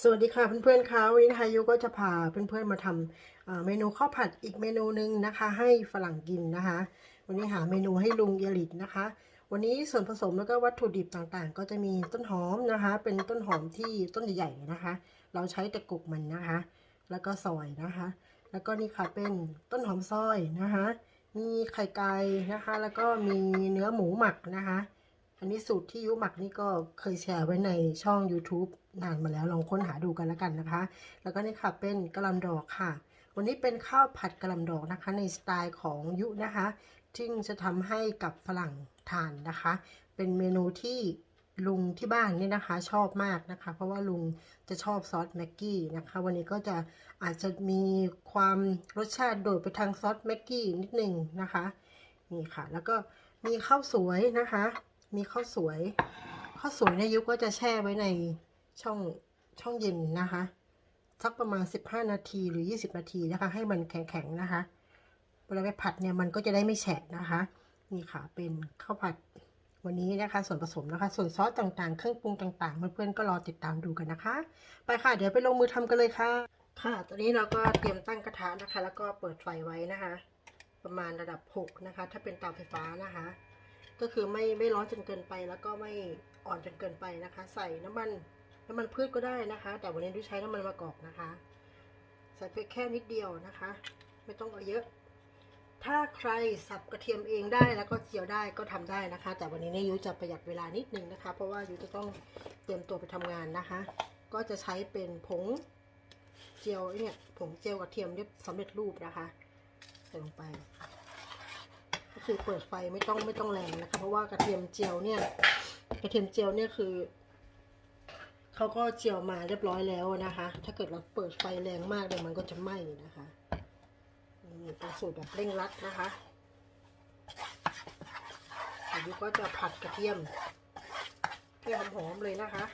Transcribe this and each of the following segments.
สวัสดีค่ะเพื่อนๆคะวันนี้นะคะยุก็จะพาเพื่อนๆมาทำเมนูข้าวผัดอีกเมนูหนึ่งนะคะ ให้ฝรั่งกินนะคะ วันนี้หาเมนูให้ลุงเยลิตนะคะ วันนี้ส่วนผสมแล้วก็วัตถุดิบต่างๆ ก็จะมีต้นหอมนะคะ เป็นต้นหอมที่ต้นใหญ่ๆนะคะ เราใช้แต่กุกมันนะคะ แล้วก็ซอยนะคะ แล้วก็นี่ค่ะเป็นต้นหอมซอยนะคะ มีไข่ไก่นะคะ แล้วก็มีเนื้อหมูหมักนะคะ อันนี้สูตรที่ยุหมักนี่ก็เคยแชร์ไว้ในช่อง YouTube นานมาแล้วลองค้นหาดูกันแล้วกันนะคะ แล้วก็นี่ค่ะเป็นกะหล่ำดอกค่ะ วันนี้เป็นข้าวผัดกะหล่ำดอกนะคะ ในสไตล์ของยุนะคะซึ่งจะทำให้กับฝรั่งทานนะคะ เป็นเมนูที่ลุงที่บ้านนี่นะคะชอบมากนะคะ เพราะว่าลุงจะชอบซอสแม็กกี้นะคะ วันนี้ก็จะอาจจะมีความรสชาติโดดไปทางซอสแม็กกี้นิดนึงนะคะนี่ค่ะ แล้วก็มีข้าวสวยนะคะ มีข้าวสวย ข้าวสวยเนยยุก็จะแช่ไว้ในช่องช่องเย็นนะคะ สักประมาณ 15 นาทีหรือ 20 นาทีนะคะ ให้มันแข็งๆนะคะ เวลาไปผัดเนี่ยมันก็จะได้ไม่แฉะนะคะ นี่ค่ะเป็นข้าวผัดวันนี้นะคะ ส่วนผสมนะคะ ส่วนซอสต่างๆ เครื่องปรุงต่างๆ เพื่อนๆก็รอติดตามดูกันนะคะ ไปค่ะ เดี๋ยวไปลงมือทำกันเลยค่ะ ค่ะ ตอนนี้เราก็เตรียมตั้งกระทะนะคะ แล้วก็เปิดไฟไว้นะคะ ประมาณระดับ 6 นะคะ ถ้าเป็นเตาไฟฟ้านะคะ ก็คือไม่ไม่ร้อนจนเกินไป แล้วก็ไม่อ่อนจนเกินไปนะคะ ใส่น้ำมันน้ำมันพืชก็ได้นะคะ แต่วันนี้ดูใช้น้ำมันมะกอกนะคะ ใส่เพียงแค่นิดเดียวนะคะ ไม่ต้องเอาเยอะ ถ้าใครสับกระเทียมเองได้แล้วก็เจียวได้ก็ทำได้นะคะ แต่วันนี้เนี่ยยุจะประหยัดเวลานิดนึงนะคะ เพราะว่ายุจะต้องเตรียมตัวไปทำงานนะคะ ก็จะใช้เป็นผงเจียวเนี่ยผงเจียวกระเทียมที่สำเร็จรูปนะคะใส่ลงไป คือเปิดไฟไม่ต้องไม่ต้องแรงนะคะ เพราะว่ากระเทียมเจียวเนี่ย กระเทียมเจียวเนี่ยคือเขาก็เจียวมาเรียบร้อยแล้วนะคะ ถ้าเกิดเราเปิดไฟแรงมากเนี่ยมันก็จะไหม้นะคะนี่เป็นสูตรแบบเร่งรัดนะคะอันนี้ก็จะผัดกระเทียมให้หอมๆเลยนะคะ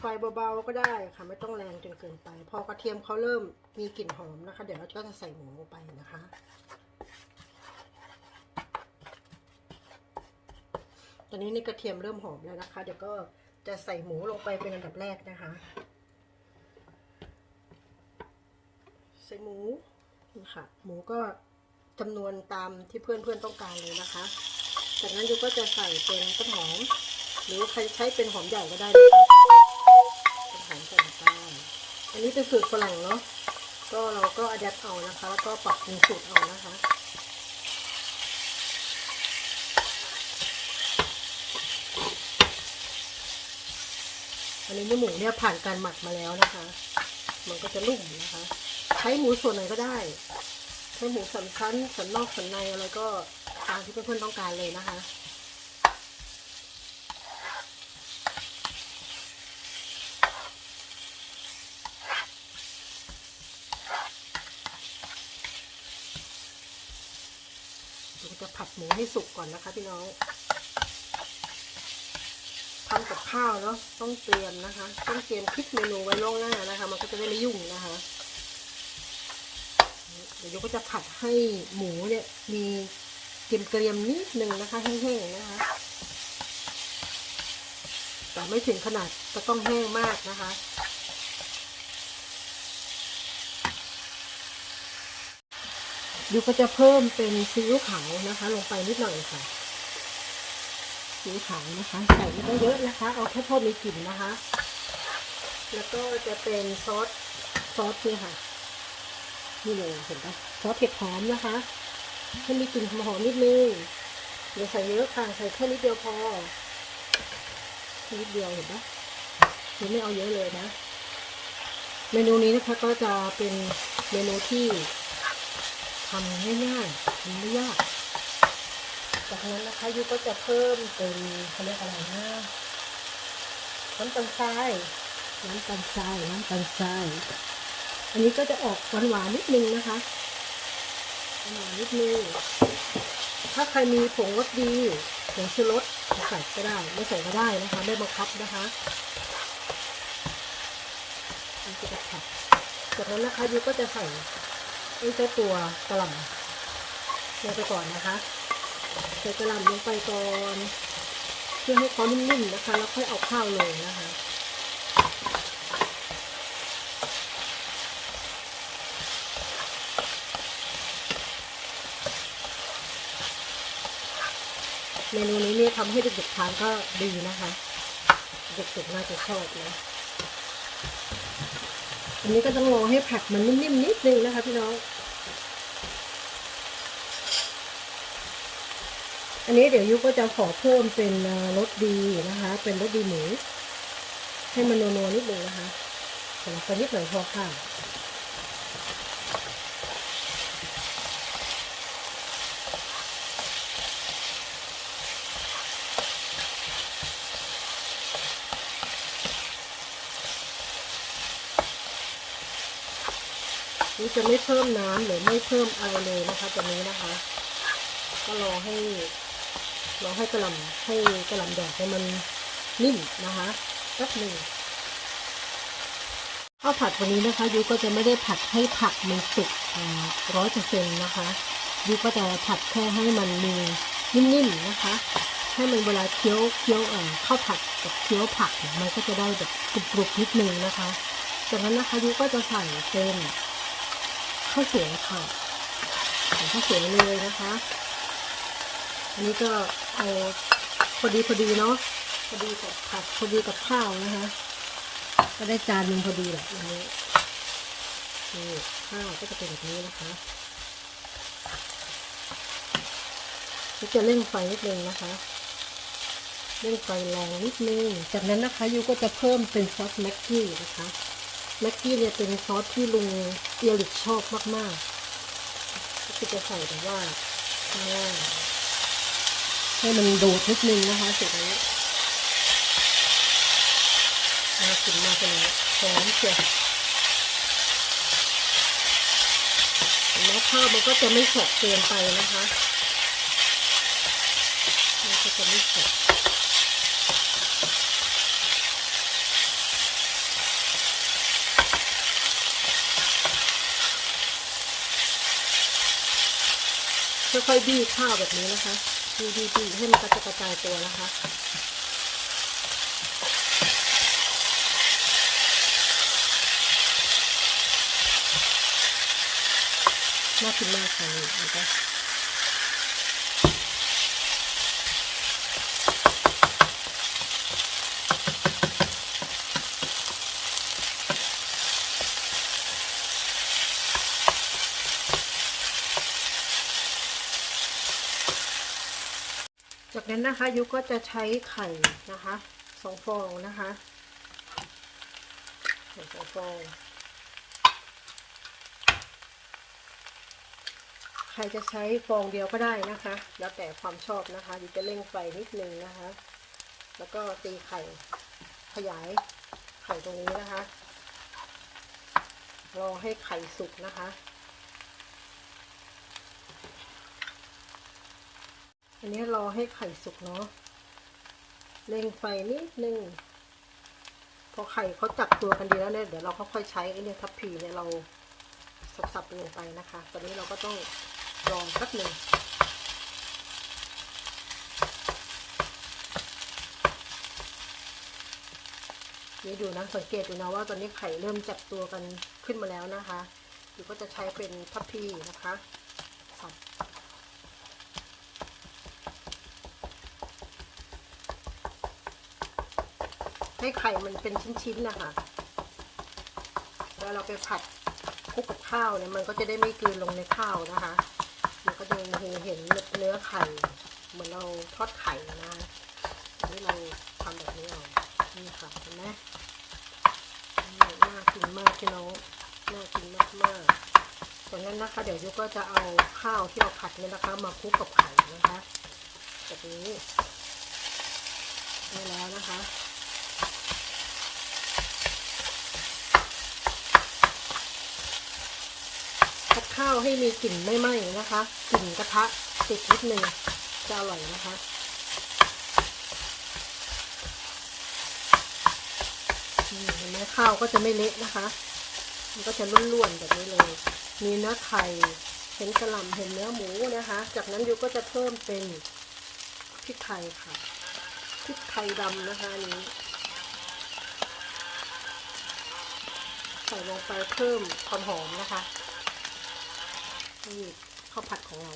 ไฟเบาๆก็ได้ค่ะ ไม่ต้องแรงจนเกินไป พอกระเทียมเขาเริ่มมีกลิ่นหอมนะคะ เดี๋ยวเราก็จะใส่หมูลงไปนะคะตอนนี้นี่กระเทียมเริ่มหอมแล้วนะคะ เดี๋ยวก็จะใส่หมูลงไปเป็นอันดับแรกนะคะ ใส่หมูนี่ค่ะ หมูก็จำนวนตามที่เพื่อนๆต้องการเลยนะคะ จากนั้นยูก็จะใส่เป็นต้นหอม หรือใครใช้เป็นหอมใหญ่ก็ได้นะคะ อันนี้เป็นสูตรฝรั่งเนาะ ก็เราก็อัดแอปเอานะคะ แล้วก็ปรับปรุงสูตรเอานะคะอันนี้เนื้อหมูเนี่ยผ่านการหมักมาแล้วนะคะ มันก็จะนุ่มนะคะ ใช้หมูส่วนไหนก็ได้ใช้หมูสันชั้นสันนอกสันในอะไรก็ตามที่เพื่อนๆต้องการเลยนะคะ จะผัดหมูให้สุกก่อนนะคะพี่น้องทำกับข้าวเนาะต้องเตรียมนะคะ ต้องเตรียมคิดเมนูไว้ล่วงหน้านะคะ มันก็จะได้ไม่ยุ่งนะคะเดี๋ยวยกก็จะผัดให้หมูเนี่ย มีเกรียมๆนิดนึงนะคะแห้งๆนะคะแต่ไม่ถึงขนาดจะต้องแห้งมากนะคะ ยูก็จะเพิ่มเป็นซีอิ๊วขาวนะคะ ลงไปนิดหน่อยค่ะซีอิ๊วขาวนะคะใส่ไม่ต้องเยอะนะคะ เอาแค่พอมีกลิ่นนะคะ แล้วก็จะเป็นซอสซอสนี่ค่ะนี่เลยเห็นปะซอสเผ็ดหอมนะคะให้มีกลิ่นหอมๆนิดนึงอย่าใส่เยอะค่ะใส่แค่นิดเดียวพอนิดเดียวเห็นปะยังไม่เอาเยอะเลยนะ เมนูนี้นะคะก็จะเป็นเมนูที่ ทำง่ายๆทำไม่ยาก จากนั้นนะคะยุก็จะเพิ่มเป็นเขาเรียกอะไรนะน้ำตาลทรายน้ำตาลทรายน้ำตาลทรายอันนี้ก็จะออกหวานๆนิดนึงนะคะหวานนิดนึงถ้าใครมีผงรสดีผงชูรสใส่ก็ได้ ไม่ใส่ก็ได้นะคะ ไม่บังคับนะคะนี่ก็จะผัดจากนั้นนะคะยุก็จะใส่ไอ้ เจ้าตัวกระหล่ำลงไปก่อนนะคะใส่กระหล่ำลงไปก่อนเพื่อให้เขานิ่มๆนะคะ แล้วค่อยเอาข้าวลงนะคะเมนูนี้เนี่ยทำให้เด็กๆทานก็ดีนะคะ เด็กๆน่าจะชอบนะอันนี้ก็ต้องรอให้ผักมันนิ่มๆนิดนึงนะคะพี่น้อง อันนี้เดี๋ยวยุก็จะขอเพิ่มเป็นรสดีนะคะ เป็นรสดีหมู ให้มันนัวๆนิดนึงนะคะสำหรับไปนิดหน่อยพอค่ะนี่จะไม่เพิ่มน้ำหรือไม่เพิ่มอะไรเลยนะคะตัวนี้นะคะ ก็รอให้ เรอให้กระหลำให้กระหลำแดดให้มันนิ่มนะคะแป๊บหนึ่งข้าวผัดวันนี้นะคะยูก็จะไม่ได้ผัดให้ผักมันสุกร้อยเปอร์เซ็นต์นะคะยูก็จะผัดแค่ให้มันมีนิ่มๆนะคะ ให้มันเวลาเคี้ยวเคี้ยวเอ่อข้าวผัดกับเคี้ยวผักมันก็จะได้แบบกรุบๆนิดนึงนะคะ จากนั้นนะคะยูก็จะใส่เป็นข้าวสวยค่ะข้าวสวยเลยนะคะ อันนี้ก็ เอาพอดีพอดีเนาะพอดีกับผักพอดีกับข้าวนะคะก็ได้จานหนึ่งพอดีแหละอันนี้นี่ข้าวก็จะเป็นแบบนี้นะคะจะเร่งไฟนิดนึงนะคะเร่งไฟแรงนิดนึง จากนั้นนะคะยูก็จะเพิ่มเป็นซอสแม็กกี้นะคะแม็กกี้เนี่ยเป็นซอสที่ลุงเอียริกชอบมากๆก็จะใส่แบบว่าข้างล่าง ให้มันโดดนิดนึงนะคะสุดนี้น่ากินมากเลยหอมเชียวแล้วข้าวมันก็จะไม่แฉะเกินไปนะคะมันก็จะไม่แฉะค่อยๆบี้ข้าวแบบนี้นะคะ บี้บี้บี้ให้มันกระจายกระจายตัวนะคะน่ากินมากค่ะนี่นะคะ จากนั้นนะคะ ยุก็จะใช้ไข่นะคะสองฟองนะคะไข่สองฟองใครจะใช้ฟองเดียวก็ได้นะคะ แล้วแต่ความชอบนะคะยุจะเร่งไฟนิดนึงนะคะ แล้วก็ตีไข่ขยายไข่ตรงนี้นะคะรอให้ไข่สุกนะคะ อันนี้รอให้ไข่สุกเนาะเร่งไฟนิดนึงพอไข่เขาจับตัวกันดีแล้วเนี่ยเดี๋ยวเราค่อยๆใช้ไอ้เนี่ยทัพพีเนี่ยเราสับๆลงไปนะคะ ตอนนี้เราก็ต้องรองสักหนึ่งนี่ดูนะสังเกตดูนะว่าตอนนี้ไข่เริ่มจับตัวกันขึ้นมาแล้วนะคะดูก็จะใช้เป็นทัพพีนะคะสับ ให้ไข่มันเป็นชิ้นๆนะคะแล้วเราไปผัดคลุกกับข้าวเนี่ยมันก็จะได้ไม่กลืนลงในข้าวนะคะ มันก็จะเห็นเนื้อไข่ เหมือนเราทอดไข่นะอันนี้เราทำแบบนี้เอานี่ค่ะเห็นไหมน่ากินมากพี่น้องน่ากินมากๆจากนั้นนะคะ เดี๋ยวยุก็จะเอาข้าวที่เราผัดเนี่ยนะคะ มาคลุกกับไข่นะคะแบบนี้ได้แล้วนะคะ ข้าวให้มีกลิ่นไม่ไหม้นะคะกลิ่นกระทะติดนิดนึงจะอร่อยนะคะเห็นไหมข้าวก็จะไม่เละนะคะ มันก็จะร่วนๆแบบนี้เลย มีเนื้อไข่เห็นกระหล่ำเห็นเนื้อหมูนะคะ จากนั้นยูก็จะเพิ่มเป็นพริกไทยค่ะพริกไทยดำนะคะนี้ใส่ลงไปเพิ่มความหอมนะคะ นี่ข้าวผัดของเรา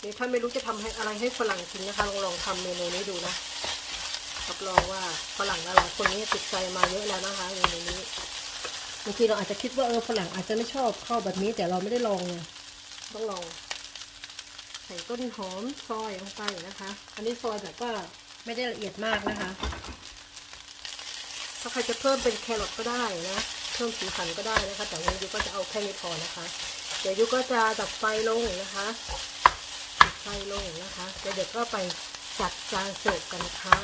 เดี๋ยวถ้าไม่รู้จะทำให้อะไรให้ฝรั่งกินนะคะลองลองทำเมนูนี้ดูนะรับรองว่าฝรั่งหลายๆคนนี้ติดใจมาเยอะแล้วนะคะเมนูนี้บางทีเราอาจจะคิดว่าเออฝรั่งอาจจะไม่ชอบข้าวแบบนี้แต่เราไม่ได้ลองไงต้องลองใส่ต้นหอมซอยลงไปนะคะ อันนี้ซอยแบบว่าไม่ได้ละเอียดมากนะคะถ้าใครจะเพิ่มเป็นแครอทก็ได้นะ เพิ่มสีสันก็ได้นะคะ แต่วันยูก็จะเอาแค่นี้พอนะคะ เดี๋ยวยูก็จะดับไฟลงนะคะดับไฟลงนะคะเดี๋ยวเด็กก็ไปจัดจานเสิร์ฟกันค่ะ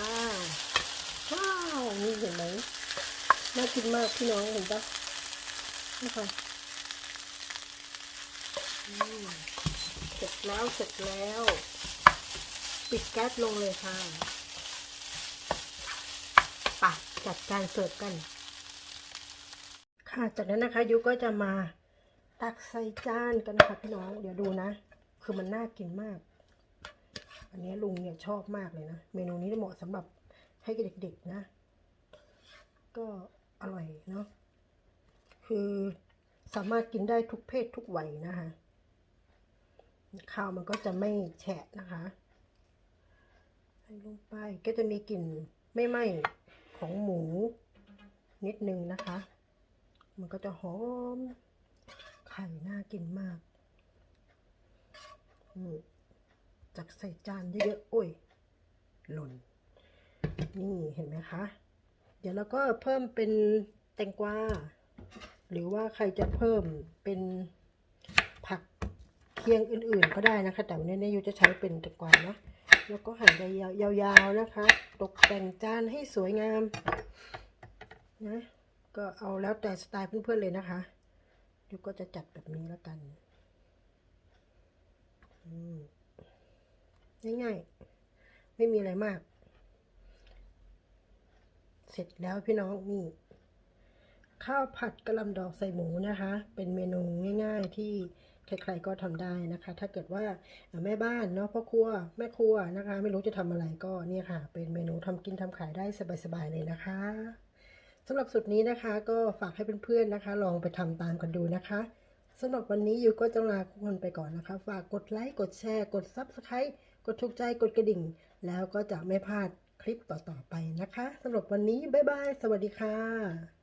ว้าวนี่เห็นไหมน่ากินมากพี่น้องเห็นปะนี่ค่ะเสร็จแล้วเสร็จแล้ว ปิดแก๊สลงเลยค่ะปะจัดการเสิร์ฟกัน ค่ะ จากนั้นนะคะยุก็จะมาตักใส่จานกันค่ะพี่น้อง เดี๋ยวดูนะ คือมันน่ากินมาก อันนี้ลุงเนี่ยชอบมากเลยนะ เมนูนี้เหมาะสำหรับให้เด็กๆนะ ก็อร่อยเนาะ คือสามารถกินได้ทุกเพศทุกวัยนะคะ ข้าวมันก็จะไม่แฉะนะคะใส่ลงไปก็จะมีกลิ่นไม่ไหม้ของหมูนิดนึงนะคะ มันก็จะหอม ไข่น่ากินมากจากใส่จานเยอะๆโอ้ย หล่น นี่เห็นไหมคะ เดี๋ยวเราก็เพิ่มเป็นแตงกวา หรือว่าใครจะเพิ่มเป็นผักเคียงอื่นๆ ก็ได้นะคะ แต่วันนี้เนี่ยยูจะใช้เป็นแตงกวานะ แล้วก็หั่นยาวๆนะคะ ตกแต่งจานให้สวยงามนะ ก็เอาแล้วแต่สไตล์เพื่อนๆเลยนะคะยูก็จะจัดแบบนี้แล้วกันง่ายๆ ไม่มีอะไรมาก เสร็จแล้วพี่น้องนี่ข้าวผัดกระหลำดอกใส่หมูนะคะ เป็นเมนูง่าย ๆ ที่ใครๆก็ทำได้นะคะ ถ้าเกิดว่าแม่บ้านเนาะพ่อครัวแม่ครัวนะคะ ไม่รู้จะทำอะไรก็เนี่ยค่ะ เป็นเมนูทำกินทำขายได้สบายๆเลยนะคะ สำหรับสุดนี้นะคะ ก็ฝากให้เพื่อนๆนะคะ ลองไปทำตามกันดูนะคะสำหรับวันนี้ยูก็จะลาทุกคนไปก่อนนะคะ ฝากกดไลค์ กดแชร์ กด Subscribe กดถูกใจ กดกระดิ่ง แล้วก็จะไม่พลาดคลิปต่อๆไปนะคะสำหรับวันนี้ บ๊ายบาย สวัสดีค่ะ